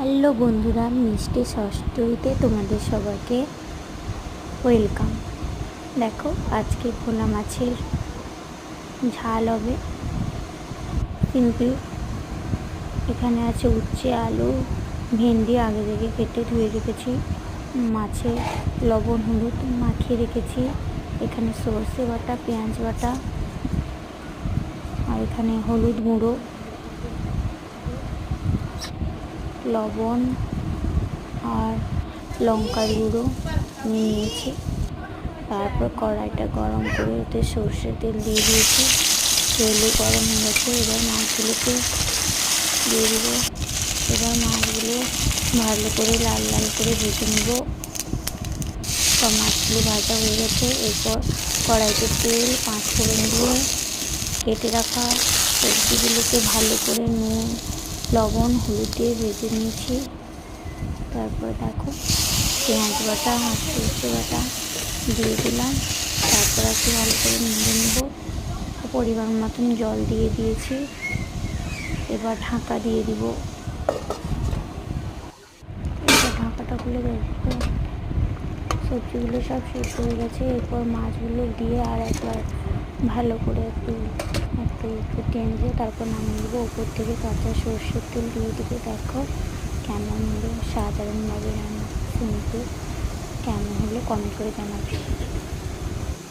Hello বন্ধুরা মিষ্টি ষষ্ঠীতে তোমাদের সবাইকে ওয়েলকাম দেখো, আজকে ভোলা মাছের ঝাল হবে। সিম্পল এখানে আছে উচ্ছে, আলু, ভেন্ডি, আগে থেকে কেটে ধুয়ে রেখেছি। মাছে লবণ, হলুদ মাখিয়ে রেখেছি। এখানে সর্ষে বাটা, পেঁয়াজ বাটা, আর এখানে হলুদ গুঁড়ো। লবণ আর লঙ্কার গুঁড়ো নিয়ে নিয়েছি। তারপর কড়াইটা গরম করে ওতে সর্ষের তেল দিয়ে দিয়েছি। তেলও গরম হয়ে গেছে, এবার মাছগুলোকে দিয়ে দেবো। এবার মাছগুলো ভালো করে লাল লাল করে ভেজে নেব। সব মাছগুলো ভাজা হয়ে গেছে, এরপর কড়াইতে তেল পাঁচ ফোড়ন দিয়ে কেটে রাখা সবজিগুলোকে ভালো করে নুন লবণ, হলুদ দিয়ে ভেজে নিয়েছি। তারপর দেখো, পেঁয়াজ বাটা আর সরষে বাটা দিয়ে দিলাম। তারপর একটু ভালো করে নেড়ে নেব। পরিমাণ মতন জল দিয়ে দিয়েছি। এবার ঢাকা দিয়ে দিব। এবার ঢাকাটা খুলে দেখব সবজিগুলো সব শেষ হয়ে গেছে। এরপর মাছগুলো দিয়ে আর একবার ভালো করে একটু টেনে দিয়ে তারপর নামিয়ে দেবো উপর থেকে কাঁচা সর্ষের তেল দিয়ে দেবো। দেখো কেমন হলো সাধারণভাবে রান্না। সিম্পল কেমন হলো? কমেন্ট করে জানাবে।